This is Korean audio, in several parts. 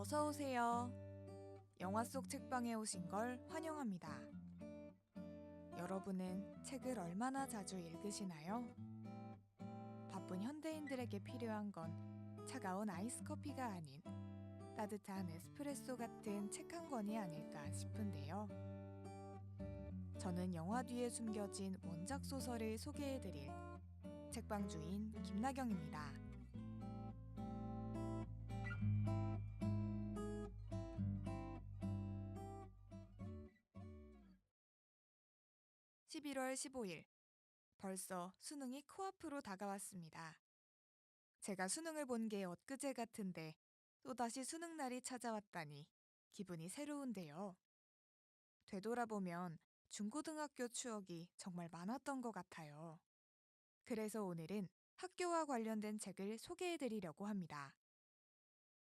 어서 오세요. 영화 속 책방에 오신 걸 환영합니다. 여러분은 책을 얼마나 자주 읽으시나요? 바쁜 현대인들에게 필요한 건 차가운 아이스 커피가 아닌 따뜻한 에스프레소 같은 책 한 권이 아닐까 싶은데요. 저는 영화 뒤에 숨겨진 원작 소설을 소개해드릴 책방 주인 김나경입니다. (11월 15일) 벌써 수능이 코앞으로 다가왔습니다. 제가 수능을 본 게 엊그제 같은데 또다시 수능 날이 찾아왔다니 기분이 새로운데요. 되돌아보면 중고등학교 추억이 정말 많았던 것 같아요. 그래서 오늘은 학교와 관련된 책을 소개해 드리려고 합니다.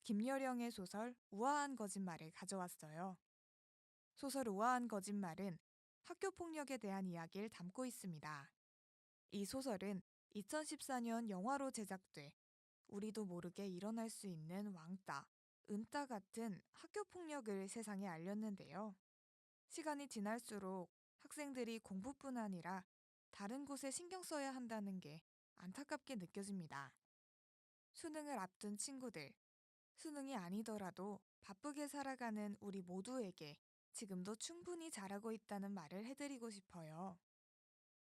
김여령의 소설 우아한 거짓말을 가져왔어요. 소설 우아한 거짓말은 학교 폭력에 대한 이야기를 담고 있습니다. 이 소설은 2014년 영화로 제작돼 우리도 모르게 일어날 수 있는 왕따, 은따 같은 학교 폭력을 세상에 알렸는데요. 시간이 지날수록 학생들이 공부뿐 아니라 다른 곳에 신경 써야 한다는 게 안타깝게 느껴집니다. 수능을 앞둔 친구들, 수능이 아니더라도 바쁘게 살아가는 우리 모두에게 지금도 충분히 잘하고 있다는 말을 해드리고 싶어요.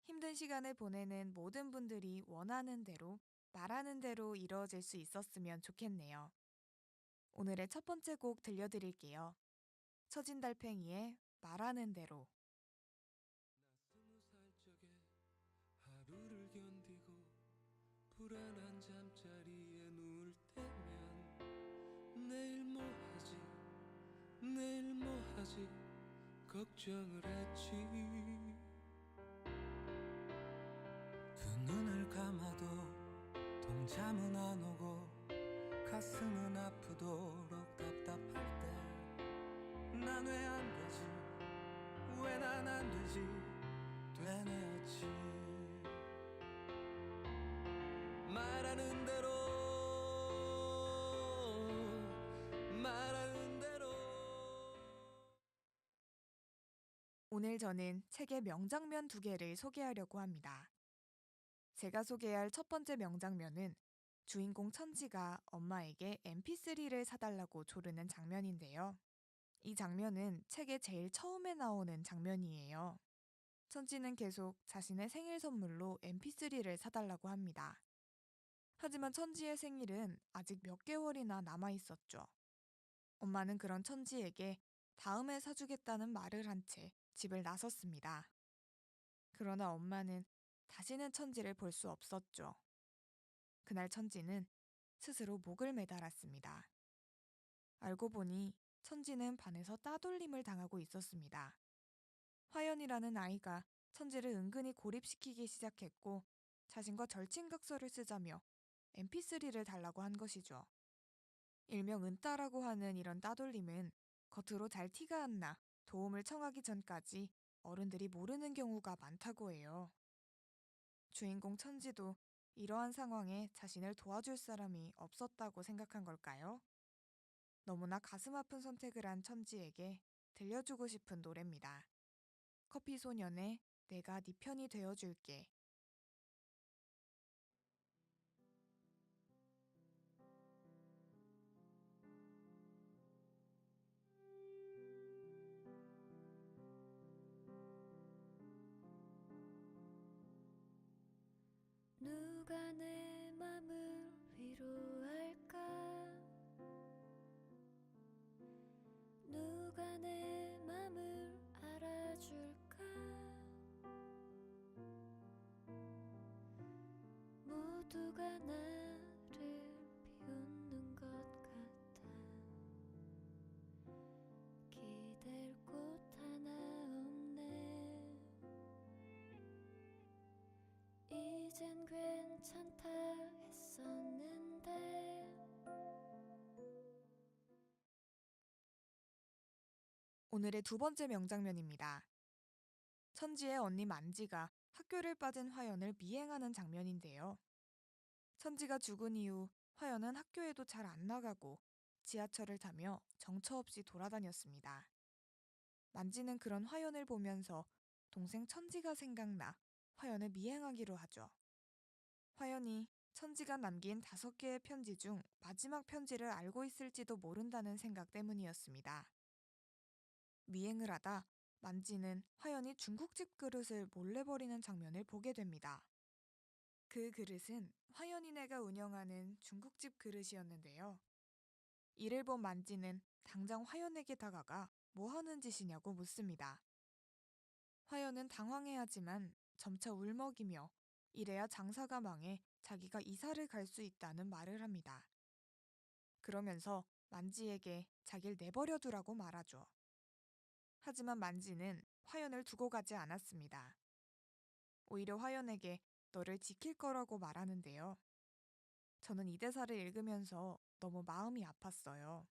힘든 시간을 보내는 모든 분들이 원하는 대로, 말하는 대로 이루어질 수 있었으면 좋겠네요. 오늘의 첫 번째 곡 들려드릴게요. 처진 달팽이의 말하는 대로. 걱정을 했지. 두 눈을 감아도 동참은 안 오고 가슴은 아프도록 답답할 때 난 왜 안 되지? 왜 난 안 되지? 되뇌었지. 말하는 대로 오늘 저는 책의 명장면 두 개를 소개하려고 합니다. 제가 소개할 첫 번째 명장면은 주인공 천지가 엄마에게 mp3를 사달라고 조르는 장면인데요. 이 장면은 책의 제일 처음에 나오는 장면이에요. 천지는 계속 자신의 생일 선물로 mp3를 사달라고 합니다. 하지만 천지의 생일은 아직 몇 개월이나 남아 있었죠. 엄마는 그런 천지에게 다음에 사주겠다는 말을 한 채 집을 나섰습니다. 그러나 엄마는 다시는 천지를 볼 수 없었죠. 그날 천지는 스스로 목을 매달았습니다. 알고 보니 천지는 반에서 따돌림을 당하고 있었습니다. 화연이라는 아이가 천지를 은근히 고립시키기 시작했고 자신과 절친각서를 쓰자며 mp3를 달라고 한 것이죠. 일명 은따라고 하는 이런 따돌림은 겉으로 잘 티가 안 나 도움을 청하기 전까지 어른들이 모르는 경우가 많다고 해요. 주인공 천지도 이러한 상황에 자신을 도와줄 사람이 없었다고 생각한 걸까요? 너무나 가슴 아픈 선택을 한 천지에게 들려주고 싶은 노래입니다. 커피 소년의 내가 네 편이 되어줄게. 이젠 괜찮다 했었는데 오늘의 두 번째 명장면입니다. 천지의 언니 만지가 학교를 빠진 화연을 미행하는 장면인데요. 천지가 죽은 이후 화연은 학교에도 잘 안 나가고 지하철을 타며 정처 없이 돌아다녔습니다. 만지는 그런 화연을 보면서 동생 천지가 생각나 화연을 미행하기로 하죠. 화연이 천지가 남긴 다섯 개의 편지 중 마지막 편지를 알고 있을지도 모른다는 생각 때문이었습니다. 미행을 하다 만지는 화연이 중국집 그릇을 몰래 버리는 장면을 보게 됩니다. 그 그릇은 화연이네가 운영하는 중국집 그릇이었는데요. 이를 본 만지는 당장 화연에게 다가가 뭐 하는 짓이냐고 묻습니다. 화연은 당황해하지만 점차 울먹이며 이래야 장사가 망해 자기가 이사를 갈 수 있다는 말을 합니다. 그러면서 만지에게 자기를 내버려 두라고 말하죠. 하지만 만지는 화연을 두고 가지 않았습니다. 오히려 화연에게 너를 지킬 거라고 말하는데요. 저는 이 대사를 읽으면서 너무 마음이 아팠어요.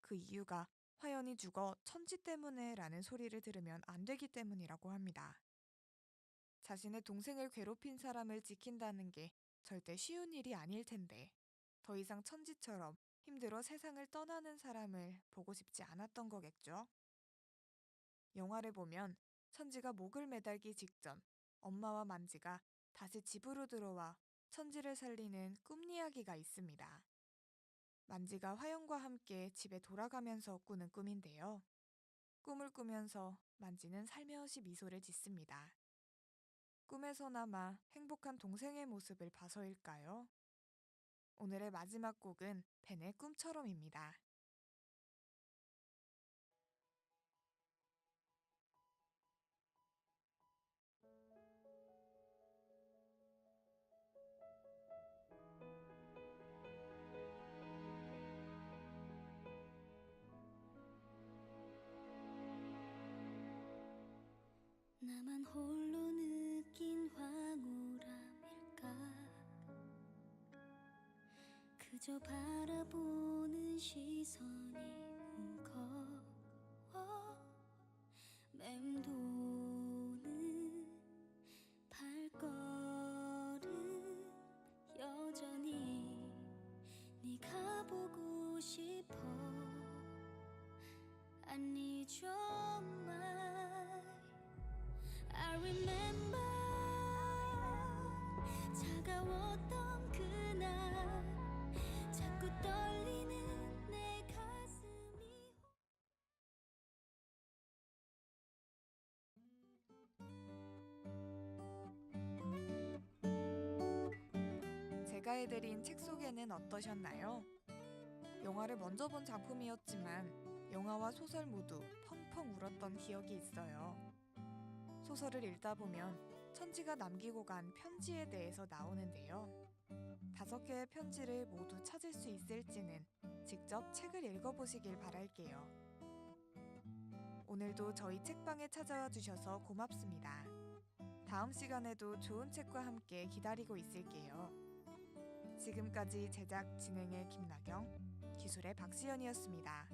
그 이유가 화연이 죽어 천지 때문에 라는 소리를 들으면 안 되기 때문이라고 합니다. 자신의 동생을 괴롭힌 사람을 지킨다는 게 절대 쉬운 일이 아닐 텐데 더 이상 천지처럼 힘들어 세상을 떠나는 사람을 보고 싶지 않았던 거겠죠? 영화를 보면 천지가 목을 매달기 직전 엄마와 만지가 다시 집으로 들어와 천지를 살리는 꿈 이야기가 있습니다. 만지가 화영과 함께 집에 돌아가면서 꾸는 꿈인데요. 꿈을 꾸면서 만지는 살며시 미소를 짓습니다. 꿈에서나마 행복한 동생의 모습을 봐서일까요? 오늘의 마지막 곡은 벤의 꿈처럼입니다. 나만 홀 그저 바라보는 시선이 제가 해드린 책 소개는 어떠셨나요? 영화를 먼저 본 작품이었지만 영화와 소설 모두 펑펑 울었던 기억이 있어요. 소설을 읽다 보면 천지가 남기고 간 편지에 대해서 나오는데요. 다섯 개의 편지를 모두 찾을 수 있을지는 직접 책을 읽어보시길 바랄게요. 오늘도 저희 책방에 찾아와 주셔서 고맙습니다. 다음 시간에도 좋은 책과 함께 기다리고 있을게요. 지금까지 제작 진행의 김나경, 기술의 박시연이었습니다.